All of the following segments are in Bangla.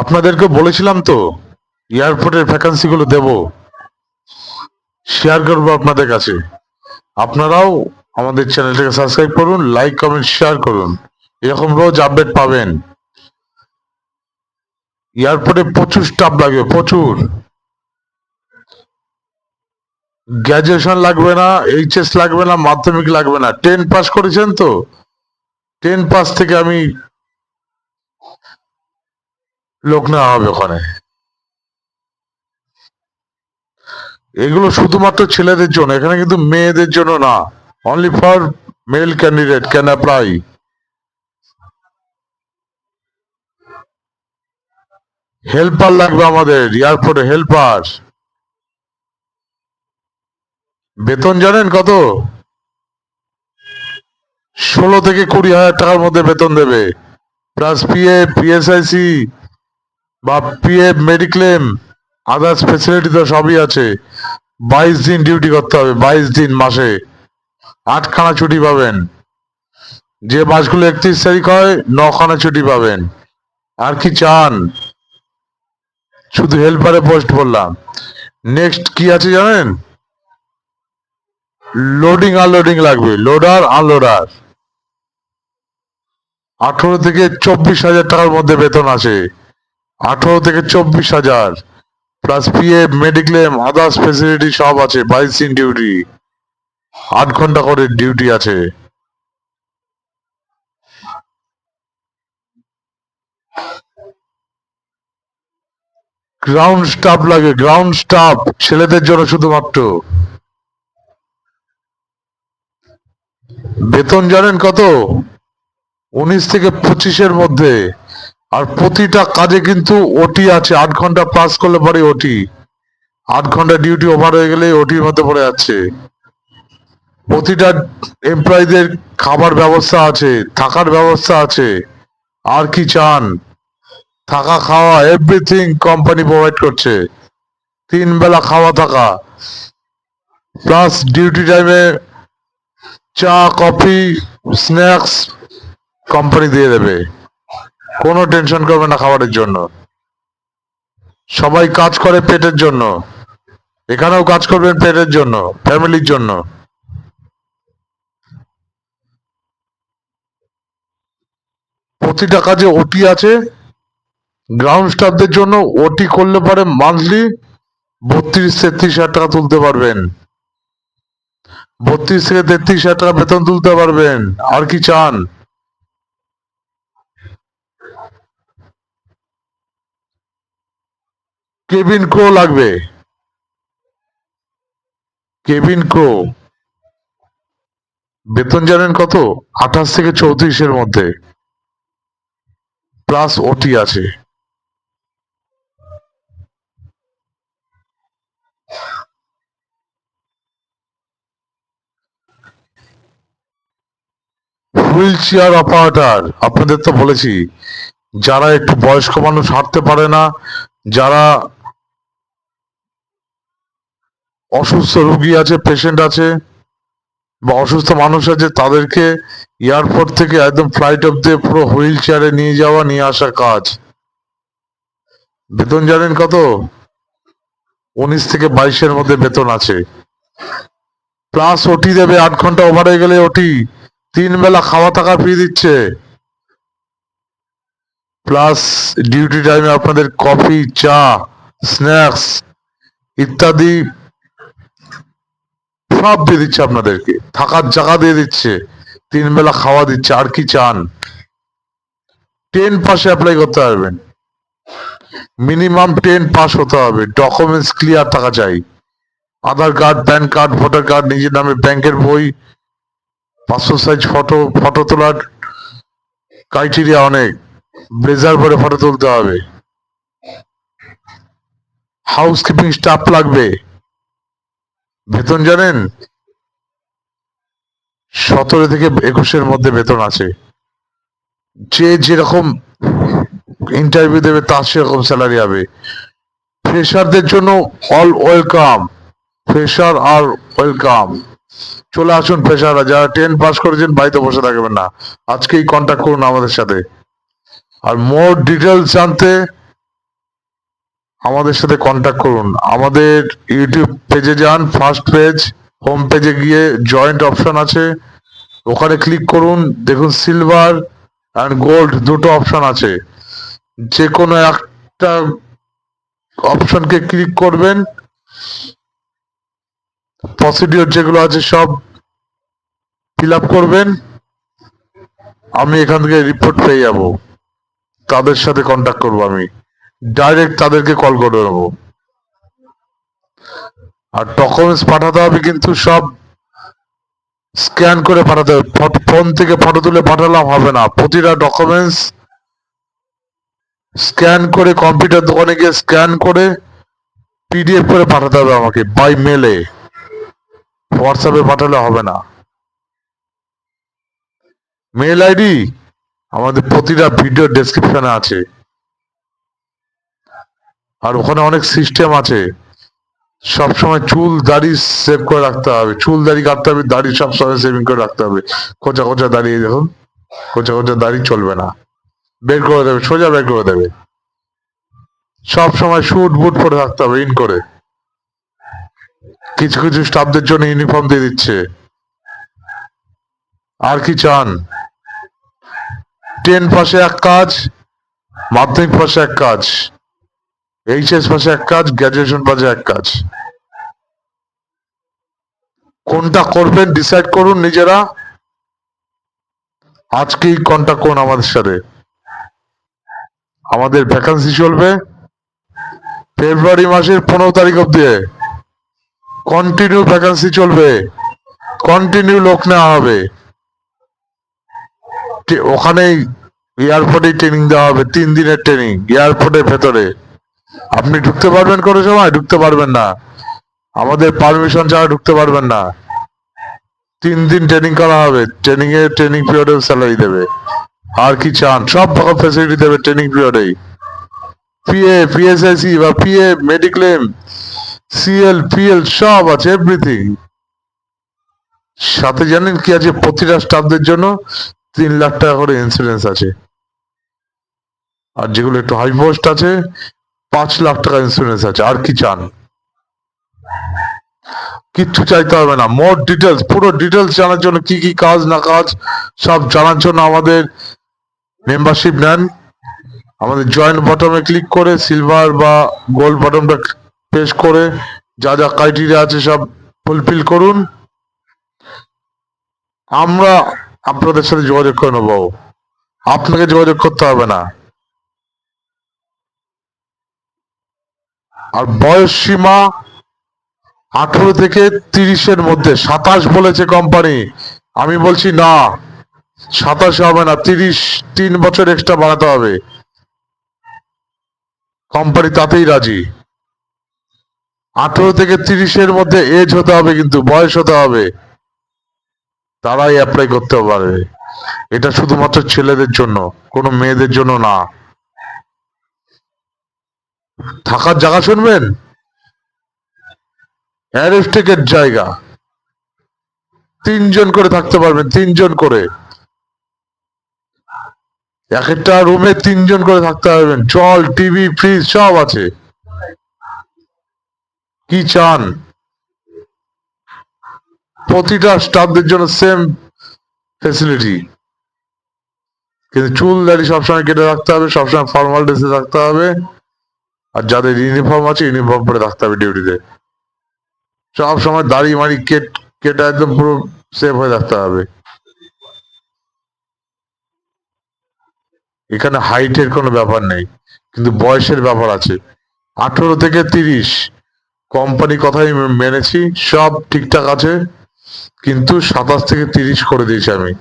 আপনাদেরকে বলেছিলাম তো এয়ারপোর্টের ভ্যাকান্সি গুলো দেব। শেয়ার করব আপনাদের কাছে। আপনারাও আমাদের চ্যানেলটাকে সাবস্ক্রাইব করুন লাইক কমেন্ট শেয়ার করুন। এরকম রোজ আপডেট পাবেন। এয়ারপোর্টে প্রচুর স্টাফ লাগবে, প্রচুর। গ্র্যাজুয়েশন লাগবে না এইচএস লাগবে না, মাধ্যমিক লাগবে না। টেন পাস করেছেন তো? টেন পাস থেকে আমি লোক নেওয়া হবে ওখানে। এগুলো শুধুমাত্র ছেলেদের জন্য, এখানে কিন্তু মেয়েদের জন্য না। Only for male candidate can apply helper লাগবে আমাদের এয়ারপোর্টে হেল্পার বেতন জানেন কত? ষোলো থেকে কুড়ি হাজার টাকার মধ্যে বেতন দেবে। প্লাস পিএফ পিএসআইসি বা পিএফ মেডিক্লেম আদার্স ফেসিলিটি তো সবই আছে। বাইশ দিন ডিউটি করতে হবে, বাইশ দিন মাসে। আটখানা ছুটি পাবেন। যে মাসগুলো একত্রিশ তারিখ হয়, নখানা ছুটি পাবেন। আর কি চান? শুধু হেল্পারে পোস্ট বললাম। নেক্সট কি আছে জানেন? লোডিং আনলোডিং লাগবে। লোডার আনলোডার আঠারো থেকে চব্বিশ হাজার টাকার মধ্যে বেতন আছে। আঠারো থেকে চব্বিশ হাজার। Plus PF mediclaim others facility সব আছে বাইশ দিন ডিউটি আট ঘণ্টা করে ডিউটি আছে। গ্রাউন্ড স্টাফ লাগে গ্রাউন্ড স্টাফ ছেলেদের জন্য শুধুমাত্র। বেতন জানেন কত? উনিশ থেকে পঁচিশের মধ্যে। আর প্রতিটা কাজে কিন্তু ওটি আছে। আট ঘণ্টা পাস করলে পরে ওটি আট ঘণ্টা ডিউটি ওভার হয়ে গেলে ওটির মধ্যে পড়ে যাচ্ছে। প্রতিটা এমপ্লয়ীদের খাবার ব্যবস্থা আছে, থাকার ব্যবস্থা আছে। আর কি চান? থাকা, খাওয়া এভরিথিং কোম্পানি প্রোভাইড করছে। তিন বেলা খাওয়া, থাকা। প্লাস ডিউটি টাইমে চা কফি স্ন্যাক্স কোম্পানি দিয়ে দেবে। কোনো টেনশন করবে না খাবারের জন্য। সবাই কাজ করে পেটের জন্য। এখানেও কাজ করবেন পেটের জন্য, ফ্যামিলির জন্য। প্রতিটা কাজে ওটি আছে। গ্রাউন্ড স্টাফদের জন্য ওটি করলে পরে মান্থলি বত্রিশ তেত্রিশ হাজার টাকা তুলতে পারবেন। বত্রিশ থেকে তেত্রিশ হাজার টাকা বেতন তুলতে পারবেন। আর কি চান? কেবিন ক্রো লাগবে। কেবিন ক্রো বেতন জানেন কত? আঠাশ থেকে চৌত্রিশের মধ্যে। প্লাস ওটি আছে। হুইল চেয়ার অপারেটার আপনাদের তো বলেছি, যারা একটু বয়স্ক মানুষ হাঁটতে পারে না, যারা অসুস্থ রুগী আছে পেশেন্ট আছে, বা অসুস্থ মানুষ আছে, তাদেরকে এয়ারপোর্ট থেকে একদম ফ্লাইট অব্দি পুরো হুইল চেয়ারে নিয়ে যাওয়া, নিয়ে আসা কাজ। বেতন জানেন কত? উনিশ থেকে বাইশের মধ্যে বেতন আছে। প্লাস ওটি দেবে, আট ঘণ্টা ওভার হয়ে গেলে ওটি তিন বেলা খাওয়া থাকা ফ্রি দিচ্ছে। প্লাস ডিউটি টাইমে আপনাদের কফি চা স্ন্যাক্স ইত্যাদি সব দিয়ে দিচ্ছে আপনাদেরকে। থাকার জায়গা দিয়ে দিচ্ছে। তিন বেলা খাওয়া দিচ্ছে। আর কি চান? টেন পাশে অ্যাপ্লাই করতে পারবেন। মিনিমাম টেন পাস হতে হবে। ডকুমেন্টস ক্লিয়ার থাকা চাই। Aadhaar card pan card voter card নিজের নামে ব্যাংকের বই পাসপোর্ট সাইজ ফটো ফটো তোলার ক্রাইটেরিয়া অনেক। ব্লেজার পরে ফটো তুলতে হবে। হাউস কিপিং স্টাফ লাগবে। বেতন জানেন? সতেরো থেকে একুশের মধ্যে বেতন আছে। যে যেরকম ইন্টারভিউ দেবে, তার সেরকম স্যালারি হবে। ফ্রেশারদের জন্য অল ওয়েলকাম ফ্রেশার আর ওয়েলকাম চলে আসুন ফ্রেশাররা যারা টেন পাস করেছেন, বাড়িতে বসে থাকবেন না। আজকেই কন্ট্যাক্ট করুন আমাদের সাথে। আর মোর ডিটেলস জানতে আমাদের সাথে কন্ট্যাক্ট করুন। আমাদের ইউটিউব পেজে যান ফার্স্ট পেজ হোম পেজে গিয়ে জয়েন্ট অপশন আছে। ওখানে ক্লিক করুন, দেখুন সিলভার অ্যান্ড গোল্ড দুটো অপশন আছে। যে কোনো একটা অপশনকে ক্লিক করবেন প্রসিডিওর যেগুলো আছে সব ফিল আপ করবেন। আমি এখান থেকে রিপোর্ট পেয়ে যাব। তাদের সাথে কন্ট্যাক্ট করব আমি। ডাইরেক্ট তাদেরকে কল করে নেব। আর ডকুমেন্টস পাঠাতে হবে কিন্তু সব স্ক্যান করে পাঠাতে হবে। ফোন থেকে ফটো তুলে পাঠালাম হবে না। প্রতিটা ডকুমেন্টস স্ক্যান করে কম্পিউটার দোকানে গিয়ে স্ক্যান করে পিডিএফ করে পাঠাতে হবে আমাকে বাই মেলে হোয়াটসঅ্যাপে পাঠালে হবে না। মেল আইডি আমাদের প্রতিটা ভিডিও ডেসক্রিপশনে আছে। আর ওখানে অনেক সিস্টেম আছে। সব সময় চুল, দাড়ি সেভ করে রাখতে হবে। চুল, দাড়ি কাটতে হবে, দাড়ি সব সময় সেভিং করে রাখতে হবে। কোচা কোচা দাঁড়িয়ে দেখুন। কোচা কোচা দাড়ি চলবে না। বের করে দেবে, সোজা বের করে দেবে। সব সময় শুট বুট পরে থাকতে হবে ইন করে। কিছু কিছু স্টাফদের জন্য ইউনিফর্ম দিয়ে দিচ্ছে। আর কি চান? টেন পাশে এক কাজ, মাধ্যমিক পাশে এক কাজ। এইচএস পাশে এক কাজ গ্র্যাজুয়েশন পাশে এক কাজ। কোনটা করবেন ডিসাইড করুন নিজেরা। আজকেই কন্ট্যাক্ট করুন আমাদের সাথে। আমাদের ভ্যাকান্সি চলবে ফেব্রুয়ারি মাসের পনেরো তারিখ অব্দি কন্টিনিউ ভ্যাকান্সি চলবে। কন্টিনিউ লোক নেওয়া হবে। ওখানেই এয়ারপোর্টে ট্রেনিং দেওয়া হবে, তিন দিনের ট্রেনিং এয়ারপোর্টের ভেতরে। আপনি ঢুকতে পারবেন কোনো সময়, ঢুকতে পারবেন না। আমাদের পারমিশন ছাড়া ঢুকতে পারবেন না। তিন দিন ট্রেনিং করা হবে ট্রেনিং এ ট্রেনিং পিরিয়ডে স্যালারি দেবে। আর কি চান? সব রকম ফেসিলিটি দেবে ট্রেনিং পিরিয়ডেই পিএ পিএসআইসি বা পিএ মেডিক্লেম সিএল পিএল সব আছে এভরিথিং সাথে জানেন কি আছে? প্রতিটা স্টাফদের জন্য তিন লাখ টাকা করে ইন্স্যুরেন্স আছে। আর যেগুলো একটু হাই পোস্ট আছে পাঁচ লাখ টাকা ইন্স্যুরেন্স আছে, আর কি চান? কিচ্ছু চাইতে হবে না মোর ডিটেলস পুরো ডিটেলস জানার জন্য কি কি কাজ না কাজ, সব জানার জন্য আমাদের মেম্বারশিপ নেন। আমাদের জয়েন্ট বটমে ক্লিক করে সিলভার বা গোল্ড বটমটা প্রেস করে, যা যা ক্রাইটেরিয়া আছে সব ফুলফিল করুন। আমরা আপনাদের সাথে যোগাযোগ করে নেব। আপনাকে যোগাযোগ করতে হবে না। আর বয়স সীমা আঠারো থেকে তিরিশের মধ্যে। সাতাশ বলেছে কোম্পানি আমি বলছি, না, সাতাশ হবে না, তিরিশ, তিন বছর এক্সট্রা বাড়াতে হবে। কোম্পানি তাতেই রাজি। আঠারো থেকে তিরিশের মধ্যে এজ হতে হবে কিন্তু, বয়স হতে হবে। তারাই অ্যাপ্লাই করতে পারবে। এটা শুধুমাত্র ছেলেদের জন্য, কোনো মেয়েদের জন্য না। থাকার জায়গা শুনবেন? অ্যারেস্টেকের জায়গা। তিনজন করে থাকতে পারবেন, তিনজন করে। এক একটা রুমে তিনজন করে থাকতে পারবেন। জল টিভি, ফ্রিজ, সব আছে। কি চান? প্রতিটা স্টাফদের জন্য সেম ফেসিলিটি কিন্তু চুল দাড়ি সবসময় কেটে রাখতে হবে, সবসময় ফর্মাল ড্রেসে থাকতে হবে। আর যাদের ইউনিফর্ম আছে ইউনিফর্ম পরে থাকতে হবে ডিউটিতে সব সময় দাড়ি মারি কেট, কেটে একদম পুরো সেভ হয়ে থাকতে হবে। এখানে হাইটের কোনো ব্যাপার নেই, কিন্তু বয়সের ব্যাপার আছে। আঠারো থেকে তিরিশ কোম্পানি কথাই মেনেছি, সব ঠিকঠাক আছে, কিন্তু সাতাশ থেকে তিরিশ করে দিয়েছি আমি।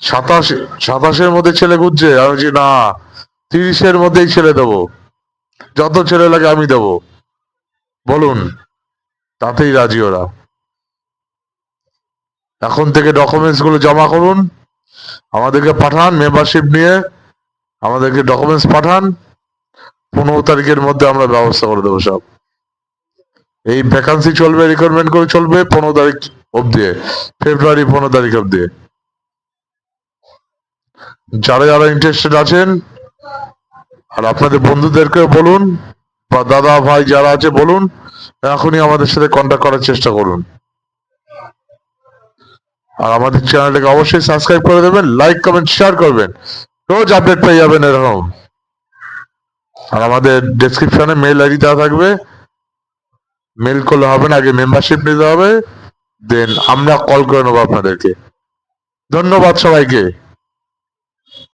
সাতাশ, সাতাশের মধ্যে ছেলে খুঁজছে আমি না, তিরিশের মধ্যেই ছেলে দেবো। যত ছেলে লাগে আমি দেবো। বলুন, তাতেই রাজি ওরা। এখন থেকে ডকুমেন্টসগুলো জমা করুন, আমাদেরকে পাঠান মেম্বারশিপ নিয়ে, আমাদেরকে ডকুমেন্টস পাঠান, পনেরো তারিখের মধ্যে আমরা ব্যবস্থা করে দেবো সব। এই ভ্যাকান্সি চলবে রিক্রুটমেন্ট করে চলবে পনেরো তারিখ অব্দি ফেব্রুয়ারি পনেরো তারিখ অব্দি যারা যারা ইন্টারেস্টেড আছেন আর আপনাদের বন্ধুদেরকে বলুন, বা দাদা, ভাই যারা আছে বলুন, এখনই আমাদের সাথে কন্ট্যাক্ট করার চেষ্টা করুন। আর আমাদের চ্যানেলটাকে অবশ্যই সাবস্ক্রাইব করে দেবেন লাইক কমেন্ট শেয়ার করবেন। রোজ আপডেট পেয়ে যাবেন এরকম। আর আমাদের ডেসক্রিপশনে মেল আইডি দেওয়া থাকবে। মেল করলে হবে না, আগে মেম্বারশিপ নিতে হবে দেন আমরা কল করে নেব আপনাদেরকে। ধন্যবাদ সবাইকে।